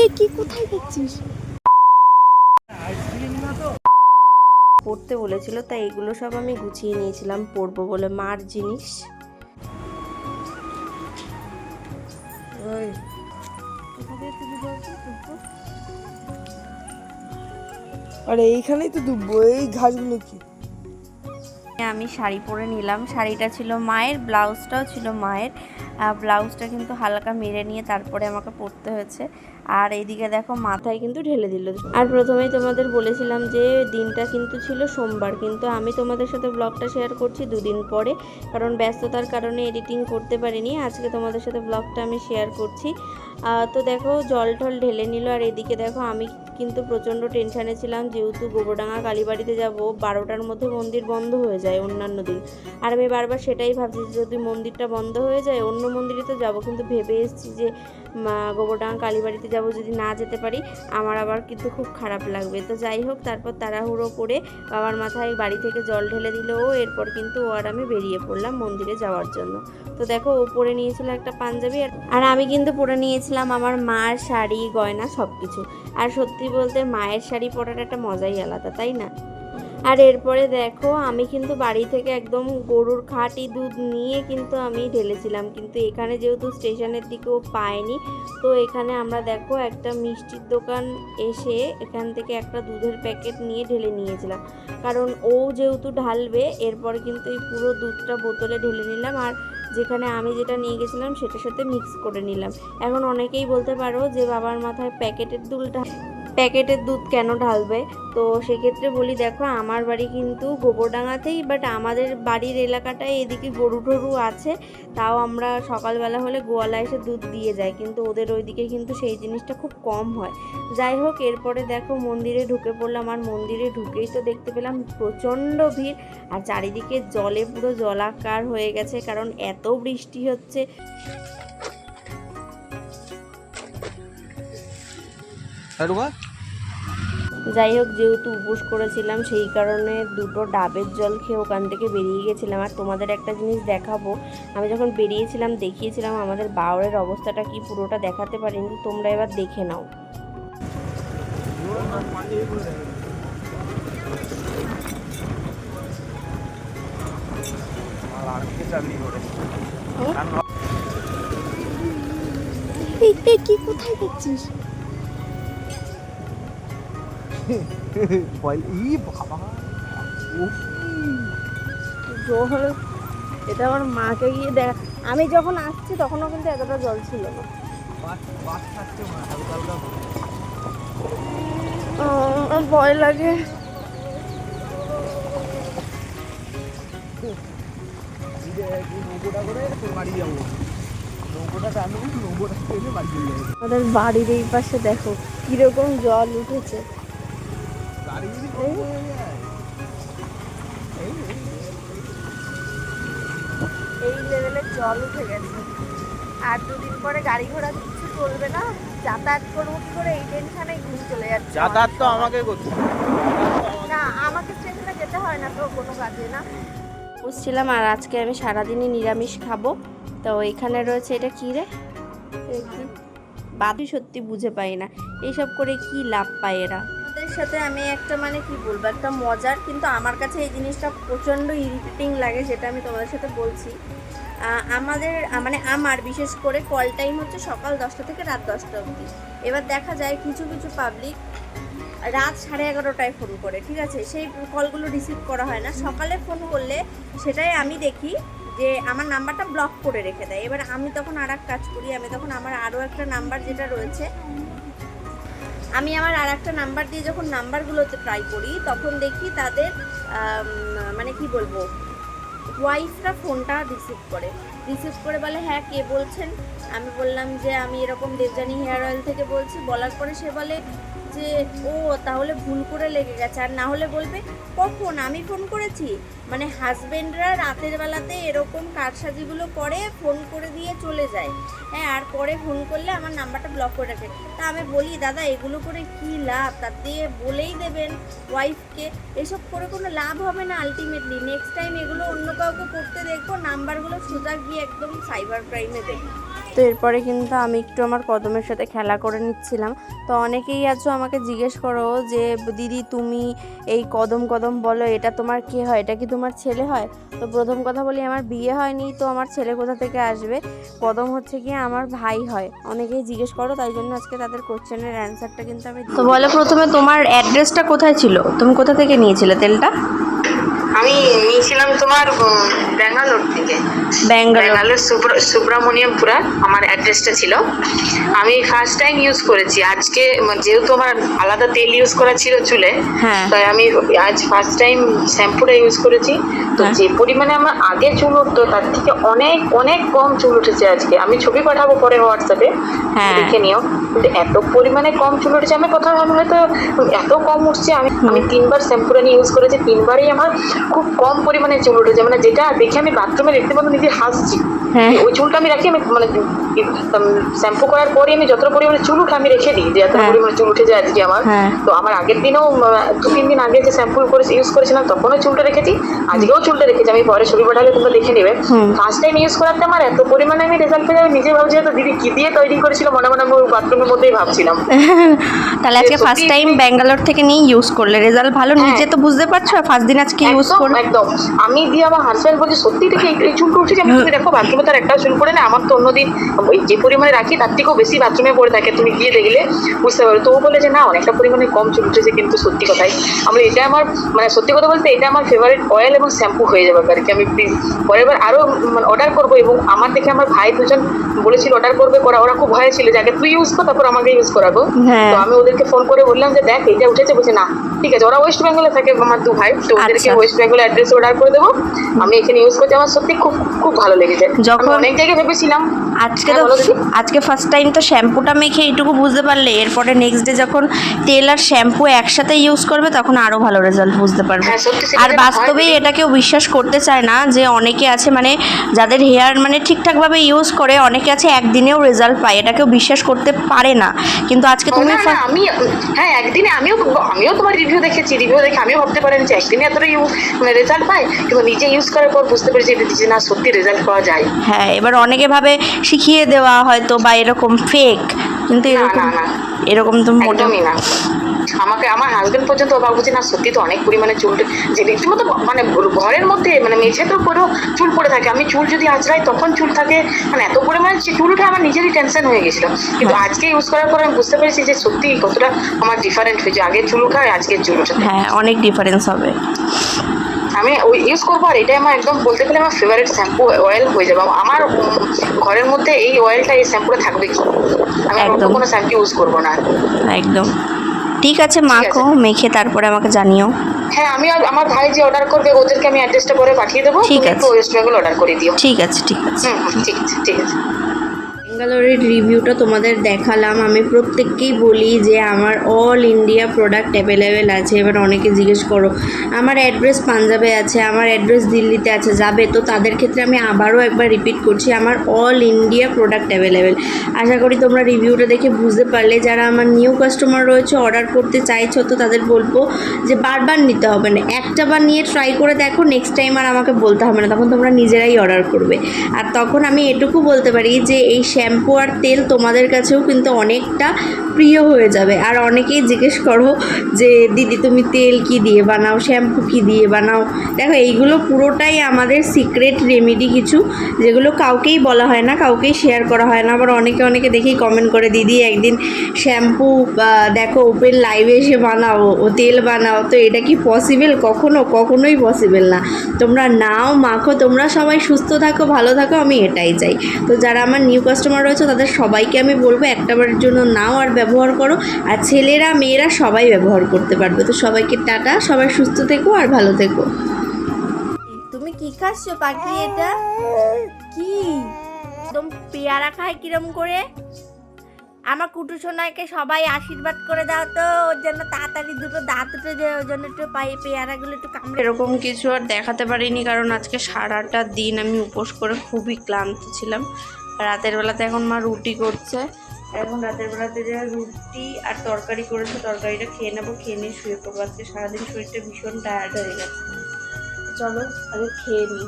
এ কি কোথায় যাচ্ছিস পড়তে বলেছিল তাই এগুলো সব আমি গুছিয়ে নিয়েছিলাম পরবো বলে। মার জিনিস? আরে এইখানেই তো ডুববো এই ঘাসগুলো কি? আমি শাড়ি পরে নিলাম। শাড়িটা ছিল মায়ের ব্লাউজটাও ছিল মায়ের। ব্লাউজটা কিন্তু হালকা মেরে নিয়ে তারপরে আমাকে পরতে হয়েছে। আর এইদিকে দেখো মাথায় কিন্তু ঢেলে দিল। আর প্রথমেই তোমাদের বলেছিলাম যে দিনটা কিন্তু ছিল সোমবার, কিন্তু আমি তোমাদের সাথে ব্লগটা শেয়ার করছি দুদিন পরে, কারণ ব্যস্ততার কারণে এডিটিং করতে পারিনি। আজকে তোমাদের সাথে ব্লগটা আমি শেয়ার করছি। তো দেখো জল টল ঢেলে নিল, আর এদিকে দেখো আমি কিন্তু প্রচণ্ড টেনশানে ছিলাম, যেহেতু গোবরডাঙ্গা কালীবাড়িতে যাব, বারোটার মধ্যে মন্দির বন্ধ হয়ে যায় অন্যান্য দিন। আর আমি বারবার সেটাই ভাবছি যদি মন্দিরটা বন্ধ হয়ে যায়, অন্য মন্দিরে তো যাব, কিন্তু ভেবে এসেছি যে গোবরডাঙ্গা কালীবাড়িতে যাব যদি না যেতে পারি, আমার আবার কিন্তু খুব খারাপ লাগবে। তো যাই হোক, তারপর তাড়াহুড়ো করে বাবার মাথায় বাড়ি থেকে জল ঢেলে দিল ও, এরপর কিন্তু ও আর আমি বেরিয়ে পড়লাম মন্দিরে যাওয়ার জন্য। তো দেখো, ও পরে নিয়েছিল একটা পাঞ্জাবি আর- আর আমি কিন্তু পরে নিয়েছিলাম আমার মার শাড়ি, গয়না সব কিছু আর সত্যি বলতে মায়ের শাড়ি পরার একটা মজাই আলাদা, তাই না? আর এরপরে দেখো, আমি কিন্তু বাড়ি থেকে একদম গরুর খাঁটি দুধ নিয়ে কিন্তু আমি ঢেলেছিলাম। কিন্তু এখানে যেহেতু স্টেশনের দিকেও পাইনি, তো এখানে আমরা দেখো একটা মিষ্টির দোকান এসে এখান থেকে একটা দুধের প্যাকেট নিয়ে ঢেলে নিয়েছিলাম। কারণ ও যেহেতু ঢালবে, এরপর কিন্তু এই পুরো দুধটা বোতলে ঢেলে নিলাম আর যেখানে আমি যেটা নিয়ে গেছিলাম সেটার সাথে মিক্স করে নিলাম। এখন অনেকেই বলতে পারো যে বাবার মাথায় প্যাকেটের দুধটা প্যাকেটের দুধ কেন ঢালবে? তো সেক্ষেত্রে বলি, দেখো, আমার বাড়ি কিন্তু গোবরডাঙ্গাতেই বাট আমাদের বাড়ির এলাকাটায় এদিকে গরু টরু আছে। তাও আমরা সকালবেলা হলে গোয়ালা এসে দুধ দিয়ে যায় কিন্তু ওদের ওইদিকে কিন্তু সেই জিনিসটা খুব কম হয়। যাই হোক, এরপরে দেখো, মন্দিরে ঢুকে পড়লাম, আর মন্দিরে ঢুকেই তো দেখতে পেলাম প্রচণ্ড ভিড়, আর চারিদিকে জলে পুরো জলাকার হয়ে গেছে, কারণ এত বৃষ্টি হচ্ছে। যাই হোক, যেহেতু উপোস করেছিলাম, সেই কারণে দুটো ডাবের জল খেয়ে ওখান থেকে বেরিয়ে গেছিলাম। আর তোমাদের একটা জিনিস দেখাবো। আমি যখন বেরিয়েছিলাম, দেখিয়েছিলাম আমাদের বাউরের অবস্থাটা কি, পুরোটা দেখাতে পারিনি। তোমরা এবার দেখে নাও। কি কোথায় যাচ্ছিস ই বাবা। জল এটা আমার মাকে গিয়ে দেখ আমি যখন আসছি তখনও কিন্তু এতটা জল ছিল না। ভয় লাগে। আমাদের বাড়ির এই পাশে দেখো কীরকম জল উঠেছে। এই লেভেলের জল উঠে গেছে। আর দুদিন পরে গাড়ি ঘোড়া কিছু চলবে না। যাতায়াত করব কি করে? এই টেনশনে ঘুম চলে যাচ্ছে যাতায়াত তো আমাকে করতে না আমাকে স্টেশনে যেতে হয় না তো কোনো কাজে না। বুঝছিলাম আর আজকে আমি সারাদিনই নিরামিষ খাব। তো এখানে রয়েছে এটা কী রে? বাদি সত্যি বুঝে পাই না। এইসব করে কি লাভ পায় এরা? আমাদের সাথে আমি একটা মানে কি বলব, একটা মজার কিন্তু আমার কাছে এই জিনিসটা প্রচণ্ড ইরিটেটিং লাগে সেটা আমি তোমাদের সাথে বলছি। আমাদের মানে আমার বিশেষ করে কল টাইম হচ্ছে সকাল দশটা থেকে রাত দশটা অবধি। এবার দেখা যায় কিছু কিছু পাবলিক রাত সাড়ে এগারোটায় ফোন করে, ঠিক আছে? সেই কলগুলো রিসিভ করা হয় না। সকালে ফোন করলে সেটাই আমি দেখি যে আমার নাম্বারটা ব্লক করে রেখে দেয়। এবার আমি তখন আর কাজ করি, আমি তখন আমার আরও একটা নাম্বার যেটা রয়েছে আমি আমার আর একটা নাম্বার দিয়ে যখন নাম্বারগুলোতে ট্রাই করি, তখন দেখি তাদের মানে কি বলব ওয়াইফরা ফোনটা রিসিভ করে। রিসিভ করে বলে হ্যাঁ কে বলছেন? আমি বললাম যে, আমি এরকম দেবজানি হেয়ার অয়েল থেকে বলছি। বলার পরে সে বলে যে, ও, তাহলে ভুল করে লেগে গেছে। আর না হলে বলবে, কখন? আমি ফোন করেছি। মানে হাজবেন্ডরা রাতের বেলাতে এরকম কারসাজিগুলো করে ফোন করে দিয়ে চলে যায়। হ্যাঁ আর পরে ফোন করলে আমার নাম্বারটা ব্লক করে রাখে। তা আমি বলি, দাদা, এগুলো করে কি লাভ? তার দিয়ে বলেই দেবেন ওয়াইফকে এসব করে কোনো লাভ হবে না আলটিমেটলি নেক্সট টাইম এগুলো অন্য কাউকে করতে দেখব, নাম্বারগুলো সোজা গিয়ে একদম সাইবার ক্রাইমে দেখব তো এরপরে কিন্তু আমি একটু আমার কদমের সাথে খেলা করে নিচ্ছিলাম। তো অনেকেই আছো আমাকে জিজ্ঞেস করো যে, দিদি, তুমি এই কদম কদম বলো, এটা তোমার কে হয়? এটা কি তোমার ছেলে হয়? তো প্রথম কথা বলি, আমার বিয়ে হয়নি, তো আমার ছেলে কোথা থেকে আসবে? কদম হচ্ছে কি আমার ভাই হয়। অনেকেই জিজ্ঞেস করো, তাই জন্য আজকে তাদের কোশ্চেনের অ্যান্সারটা কিন্তু আমি তো বলো প্রথমে তোমার অ্যাড্রেসটা কোথায় ছিল? তুমি কোথা থেকে নিয়েছিলে তেলটা? আমি নিয়েছিলাম তোমার ব্যাঙ্গালোর থেকে। ব্যাঙ্গালোর। ব্যাঙ্গালোর আমার অ্যাড্রেসটা ছিল। আমি ফার্স্ট টাইম ইউজ করেছি। আজকে যেহেতু আমার আলাদা তেল ইউজ করা ছিল চুলে হ্যাঁ। তাই আমি আজ ফার্স্ট টাইম শ্যাম্পুটা ইউজ করেছি। তো হ্যাঁ। যে পরিমাণে আমার আগে চুল উঠতো তার থেকে অনেক অনেক কম চুল উঠেছে আজকে। আমি ছবি পাঠাবো পরে হোয়াটসঅ্যাপে হ্যাঁ। দেখে নিও। কিন্তু এত পরিমাণে কম চুল উঠেছে আমি কোথাও আমি হয়তো এত কম উঠছে। আমি আমি তিনবার শ্যাম্পুটা নিয়ে ইউজ করেছি। তিনবারই আমার খুব কম পরিমাণে চুল উঠেছে। মানে যেটা দেখে আমি বাথরুমে দেখতে পাবো নিজে হাসছি হ্যাঁ। ওই চুলটা আমি রাখি আমি মানে শ্যাম্পু করার পরে আমি যত পরিমাণে চুল উঠে আমি রেখে দিই যে এত হ্যাঁ। পরিমাণে চুল উঠে যায় আজকে আমার হ্যাঁ। তো আমার আগের দিনেও দু তিন দিন আগে যে শ্যাম্পু করে ইউজ করেছিলাম তখনও চুলটা রেখেছি আজকেও চুলটা রেখেছি আমি পরে ছবি পাঠালে তোমরা দেখে নেবে ফার্স্ট টাইম ইউজ করাতে আমার এত পরিমাণে আমি রেজাল্ট পেয়ে যাবে নিজে ভাবছি হয়তো দিদি কি দিয়ে তৈরি করেছিল মনে মনে আমি বাথরুমের মধ্যেই ভাবছিলাম তাহলে আজকে ফার্স্ট টাইম ব্যাঙ্গালোর থেকে নিয়ে ইউজ করলে রেজাল্ট ভালো হ্যাঁ। নিজে তো বুঝতে পারছ ফার্স্ট দিন আজকে ইউজ করলে একদম আমি দিয়ে আমার হাজব্যান্ড বলছে সত্যি থেকে এই- চুলটা উঠেছে আমি দেখো বাথরুমে তার একটা চুল পড়ে না আমার তো অন্যদিন ওই যে পরিমাণে রাখি তার থেকেও বেশি বাথরুমে পড়ে থাকে তুমি গিয়ে দেখলে বুঝতে পারো তো ও বলে যে না অনেকটা পরিমাণে কম চুল উঠেছে কিন্তু সত্যি কথাই। আমরা এটা আমার মানে সত্যি কথা বলতে এটা আমার ফেভারিট অয়েল এবং শ্যাম্পু হয়ে যাবে আর কি। আমি প্লিজ পরের বার আরও মানে অর্ডার করব এবং আমার দেখে আমার ভাই দুজন বলেছিল অর্ডার করবে করা ওরা খুব ভয় ছিল যে আগে তুই ইউজ কর তারপর আমাকে ইউজ করাবো। হ্যাঁ। তো আমি ওদেরকে ফোন করে বললাম যে দেখ এটা উঠেছে। বলছে না ঠিক আছে। ওরা ওয়েস্ট বেঙ্গলে থাকে আমার দু ভাই তো ওদেরকে। ওয়েস্ট বেঙ্গল অ্যাড্রেস অর্ডার করে দেবো। আমি এখানে ইউজ করছি আমার সত্যি খুব খুব ভালো লেগেছে। যখন- অনেক জায়গায় ভেবেছিলাম। আজকে হ্যাঁ, তো। আজকে ফার্স্ট টাইম তো শ্যাম্পুটা মেখে এইটুকু বুঝতে পারলে এরপরে নেক্সট ডে যখন তেল আর শ্যাম্পু একসাথে ইউজ করবে তখন আরও ভালো রেজাল্ট বুঝতে পারবে। হ্যাঁ, আর হয় বাস্তবেই। এটা কেউ বিশ্বাস করতে চায় না যে অনেকে আছে মানে যাদের হেয়ার মানে ঠিকঠাকভাবে ইউজ করে অনেকে আছে একদিনেও রেজাল্ট পায় এটা কেউ বিশ্বাস করতে পারে না। কিন্তু আজকে তুমি আমি হ্যাঁ একদিনে আমিও আমিও তোমার রিভিউ দেখেছি রিভিউ দেখে আমিও ভাবতে পারেন যে একদিনে এতটা ইউজ মানে রেজাল্ট পাই কিন্তু নিজে ইউজ করার পর বুঝতে পেরেছি যে না সত্যি রেজাল্ট পাওয়া যায়। হ্যাঁ এবার অনেকে ভাবে শিখিয়ে দেওয়া হয়তো বা এরকম ফেক কিন্তু এরকম। এরকম তো একদমই না। আমাকে আমার হাজবেন্ড পর্যন্ত অবাক হচ্ছে। না সত্যি তো অনেক পরিমাণে চুল যে রীতিমতো মানে ঘরের মধ্যে মানে মেঝে তো করেও চুল পড়ে থাকে। আমি চুল যদি আঁচড়াই তখন চুল থাকে। মানে এত পরিমাণে চুল উঠে আমার নিজেরই টেনশন হয়ে গেছিল। কিন্তু আজকে ইউজ করার পর আমি বুঝতে পেরেছি যে সত্যি কতটা আমার ডিফারেন্ট হয়েছে। আগের চুল উঠা আর আজকের চুল ওঠা হ্যাঁ অনেক ডিফারেন্স হবে। আমি ওই ইউজ করব আর এটাই আমার একদম বলতে গেলে আমার ফেভারিট শ্যাম্পু অয়েল হয়ে যাবে। আমার ঘরের মধ্যে এই অয়েলটা এই শ্যাম্পুটা থাকবে কি? আমি অন্য। কোনো শ্যাম্পু ইউজ করব না। একদম। ঠিক আছে মাখো মেখে তারপরে আমাকে জানিও। হ্যাঁ আমি আর আমার ভাই যে অর্ডার করবে ওদেরকে আমি অ্যাড্রেসটা পরে পাঠিয়ে দেবো। ঠিক আছে। ওয়েস্ট বেঙ্গল অর্ডার করে দিও। ঠিক আছে ঠিক আছে। হুম হুম, ঠিক আছে ঠিক আছে। ব্যাঙ্গালোরের রিভিউটা তোমাদের দেখালাম। আমি প্রত্যেককেই বলি যে আমার অল ইন্ডিয়া প্রোডাক্ট অ্যাভেলেবেল আছে। এবার অনেকে জিজ্ঞেস করো, আমার অ্যাড্রেস পাঞ্জাবে আছে? আমার অ্যাড্রেস দিল্লিতে আছে? যাবে? তো তাদের ক্ষেত্রে আমি আবারও একবার রিপিট করছি, আমার অল ইন্ডিয়া প্রোডাক্ট অ্যাভেলেবেল আশা করি তোমরা রিভিউটা দেখে বুঝতে পারলে। যারা আমার নিউ কাস্টমার রয়েছে অর্ডার করতে চাইছো, তো তাদের বলব যে বারবার নিতে হবে না। একটা বার নিয়ে ট্রাই করে দেখো নেক্সট টাইম আর আমাকে বলতে হবে না। তখন তোমরা নিজেরাই অর্ডার করবে। আর তখন আমি এটুকু বলতে পারি যে এই শ্যাম্পু আর তেল তোমাদের কাছেও কিন্তু অনেকটা প্রিয় হয়ে যাবে। আর অনেকেই জিজ্ঞেস করো যে, দিদি, তুমি তেল কি দিয়ে বানাও? শ্যাম্পু কি দিয়ে বানাও? দেখো, এইগুলো পুরোটাই আমাদের সিক্রেট রেমেডি কিছু, যেগুলো কাউকেই বলা হয় না, কাউকেই শেয়ার করা হয় না। আবার অনেকে অনেকে দেখেই কমেন্ট করে, দিদি, একদিন শ্যাম্পু দেখো ওপেন লাইভে এসে বানাও, ও তেল বানাও। তো এটা কি পসিবল কখনো, কখনোই পসিবল না। তোমরা নাও, মাখো, তোমরা সবাই সুস্থ থাকো, ভালো থাকো, আমি এটাই চাই। তো যারা আমার নিউ কাস্টমার রয়েছে তাদের সবাইকে আমি বলব একটাবারের জন্য নাও আর ব্যবহার করো। আর ছেলেরা মেয়েরা সবাই ব্যবহার করতে পারবে। তো সবাইকে টাটা সবাই সুস্থ থেকো আর ভালো থেকো। তুমি কি খাচ্ছ পাখি এটা? কি? একদম পেয়ারা খায় কিরম করে? আমার কুটু সোনাকে সবাই আশীর্বাদ করে দাও তো ওর জন্য তাড়াতাড়ি দুটো দাঁত উঠে যায় ওর জন্য একটু পায়ে পেয়ারাগুলো একটু কামড়ে এরকম কিছু আর দেখাতে পারিনি কারণ আজকে সারাটা দিন আমি উপোস করে খুবই ক্লান্ত ছিলাম। রাতের বেলাতে এখন মা রুটি করছে। এখন রাতের বেলাতে যে রুটি আর তরকারি করেছে, তরকারিটা খেয়ে নেব, খেয়ে নিয়ে শুয়ে পড়ব। আজকে সারাদিন শরীরটা ভীষণ টায়ার্ড হয়ে গেছে। চলো, আগে খেয়ে নিই।